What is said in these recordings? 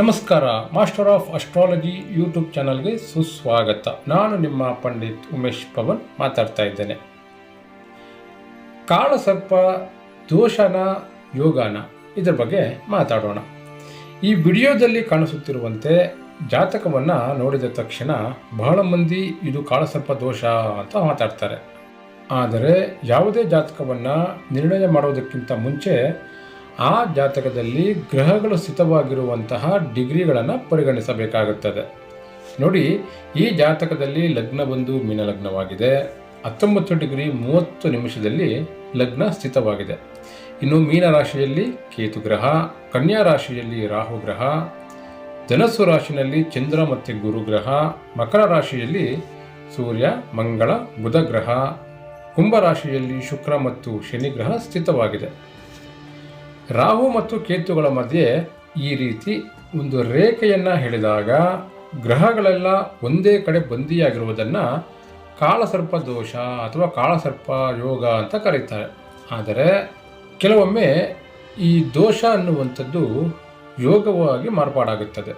ನಮಸ್ಕಾರ master of astrology YouTube ಚಾನಲ್ಗೆ ಸುಸ್ವಾಗತ. ನಾನು ನಿಮ್ಮ ಪಂಡಿತ್ ಉಮೇಶ್ ಪವನ್ ಮಾತಾಡ್ತಾ ಇದ್ದೇನೆ. ಕಾಳಸರ್ಪ ದೋಷನ ಯೋಗಾನ ಇದರ ಬಗ್ಗೆ ಮಾತಾಡೋಣ. ಈ ವಿಡಿಯೋದಲ್ಲಿ ಕಾಣಿಸುತ್ತಿರುವಂತೆ ಜಾತಕವನ್ನು ನೋಡಿದ ತಕ್ಷಣ ಬಹಳ ಮಂದಿ ಇದು ಕಾಳಸರ್ಪ ದೋಷ ಅಂತ ಮಾತಾಡ್ತಾರೆ. ಆದರೆ ಯಾವುದೇ ಜಾತಕವನ್ನು ನಿರ್ಣಯ ಮಾಡೋದಕ್ಕಿಂತ ಮುಂಚೆ ಆ ಜಾತಕದಲ್ಲಿ ಗ್ರಹಗಳು ಸ್ಥಿತವಾಗಿರುವಂತಹ ಡಿಗ್ರಿಗಳನ್ನು ಪರಿಗಣಿಸಬೇಕಾಗುತ್ತದೆ. ನೋಡಿ, ಈ ಜಾತಕದಲ್ಲಿ ಲಗ್ನ ಬಂದು ಮೀನ ಲಗ್ನವಾಗಿದೆ. ಹತ್ತೊಂಬತ್ತು ಡಿಗ್ರಿ ಮೂವತ್ತು ನಿಮಿಷದಲ್ಲಿ ಲಗ್ನ ಸ್ಥಿತವಾಗಿದೆ. ಇನ್ನು ಮೀನ ರಾಶಿಯಲ್ಲಿ ಕೇತು ಗ್ರಹ, ಕನ್ಯಾ ರಾಶಿಯಲ್ಲಿ ರಾಹು ಗ್ರಹ, ಧನಸ್ಸು ರಾಶಿಯಲ್ಲಿ ಚಂದ್ರ ಮತ್ತು ಗುರು ಗ್ರಹ, ಮಕರ ರಾಶಿಯಲ್ಲಿ ಸೂರ್ಯ, ಮಂಗಳ, ಬುಧ ಗ್ರಹ, ಕುಂಭ ರಾಶಿಯಲ್ಲಿ ಶುಕ್ರ ಮತ್ತು ಶನಿ ಗ್ರಹ ಸ್ಥಿತವಾಗಿದೆ. ರಾಹು ಮತ್ತು ಕೇತುಗಳ ಮಧ್ಯೆ ಈ ರೀತಿ ಒಂದು ರೇಖೆಯನ್ನು ಹೇಳಿದಾಗ ಗ್ರಹಗಳೆಲ್ಲ ಒಂದೇ ಕಡೆ ಬಂದಿಯಾಗಿರುವುದನ್ನು ಕಾಳಸರ್ಪ ದೋಷ ಅಥವಾ ಕಾಳಸರ್ಪ ಯೋಗ ಅಂತ ಕರೀತಾರೆ. ಆದರೆ ಕೆಲವೊಮ್ಮೆ ಈ ದೋಷ ಅನ್ನುವಂಥದ್ದು ಯೋಗವಾಗಿ ಮಾರ್ಪಾಡಾಗುತ್ತದೆ.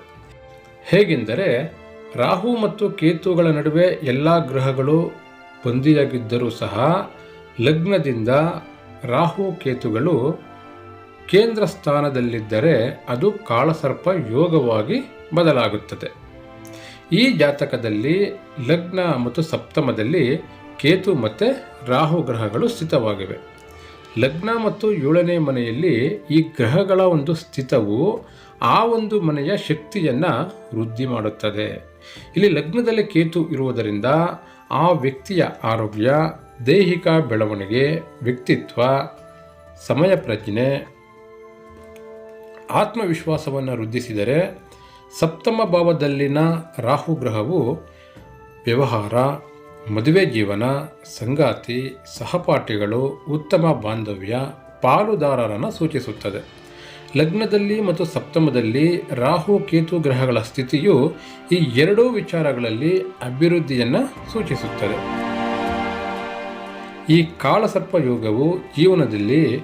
ಹೇಗೆಂದರೆ ರಾಹು ಮತ್ತು ಕೇತುಗಳ ನಡುವೆ ಎಲ್ಲ ಗ್ರಹಗಳು ಬಂದಿಯಾಗಿದ್ದರೂ ಸಹ ಲಗ್ನದಿಂದ ರಾಹು ಕೇತುಗಳು ಕೇಂದ್ರ ಸ್ಥಾನದಲ್ಲಿದ್ದರೆ ಅದು ಕಾಳಸರ್ಪ ಯೋಗವಾಗಿ ಬದಲಾಗುತ್ತದೆ. ಈ ಜಾತಕದಲ್ಲಿ ಲಗ್ನ ಮತ್ತು ಸಪ್ತಮದಲ್ಲಿ ಕೇತು ಮತ್ತು ರಾಹು ಗ್ರಹಗಳು ಸ್ಥಿತವಾಗಿವೆ. ಲಗ್ನ ಮತ್ತು ಏಳನೇ ಮನೆಯಲ್ಲಿ ಈ ಗ್ರಹಗಳ ಒಂದು ಸ್ಥಿತವು ಆ ಒಂದು ಮನೆಯ ಶಕ್ತಿಯನ್ನು ವೃದ್ಧಿ ಮಾಡುತ್ತದೆ. ಇಲ್ಲಿ ಲಗ್ನದಲ್ಲಿ ಕೇತು ಇರುವುದರಿಂದ ಆ ವ್ಯಕ್ತಿಯ ಆರೋಗ್ಯ, ದೈಹಿಕ ಬೆಳವಣಿಗೆ, ವ್ಯಕ್ತಿತ್ವ, ಸಮಯ ಪ್ರಜ್ಞೆ ಆತ್ಮವಿಶ್ವಾಸವನ್ನು ವೃದ್ಧಿಸಿದರೆ ಸಪ್ತಮ ಭಾವದಲ್ಲಿನ ರಾಹು ಗ್ರಹವು ವ್ಯವಹಾರ, ಮದುವೆ ಜೀವನ, ಸಂಗಾತಿ, ಸಹಪಾಠಿಗಳು, ಉತ್ತಮ ಬಾಂಧವ್ಯ, ಪಾಲುದಾರರನ್ನು ಸೂಚಿಸುತ್ತದೆ. ಲಗ್ನದಲ್ಲಿ ಮತ್ತು ಸಪ್ತಮದಲ್ಲಿ ರಾಹು ಕೇತು ಗ್ರಹಗಳ ಸ್ಥಿತಿಯು ಈ ಎರಡೂ ವಿಚಾರಗಳಲ್ಲಿ ಅಭಿವೃದ್ಧಿಯನ್ನು ಸೂಚಿಸುತ್ತದೆ. ಈ ಕಾಳಸರ್ಪ ಯೋಗವು ಜೀವನದಲ್ಲಿ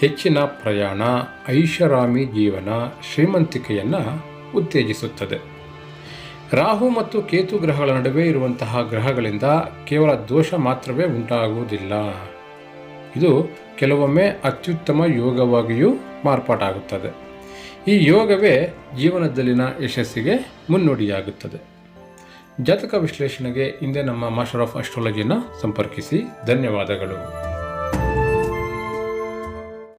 ಹೆಚ್ಚಿನ ಪ್ರಯಾಣ, ಐಷಾರಾಮಿ ಜೀವನ ಶ್ರೀಮಂತಿಕೆಯನ್ನು ಉತ್ತೇಜಿಸುತ್ತದೆ. ರಾಹು ಮತ್ತು ಕೇತು ಗ್ರಹಗಳ ನಡುವೆ ಇರುವಂತಹ ಗ್ರಹಗಳಿಂದ ಕೇವಲ ದೋಷ ಮಾತ್ರವೇ ಉಂಟಾಗುವುದಿಲ್ಲ. ಇದು ಕೆಲವೊಮ್ಮೆ ಅತ್ಯುತ್ತಮ ಯೋಗವಾಗಿಯೂ ಮಾರ್ಪಾಟಾಗುತ್ತದೆ ಈ ಯೋಗವೇ ಜೀವನದಲ್ಲಿನ ಯಶಸ್ಸಿಗೆ ಮುನ್ನುಡಿಯಾಗುತ್ತದೆ. ಜಾತಕ ವಿಶ್ಲೇಷಣೆಗೆ ಹಿಂದೆ ನಮ್ಮ ಮಾಸ್ಟರ್ ಆಫ್ ಅಸ್ಟ್ರಾಲಜಿಯನ್ನು ಸಂಪರ್ಕಿಸಿ. ಧನ್ಯವಾದಗಳು.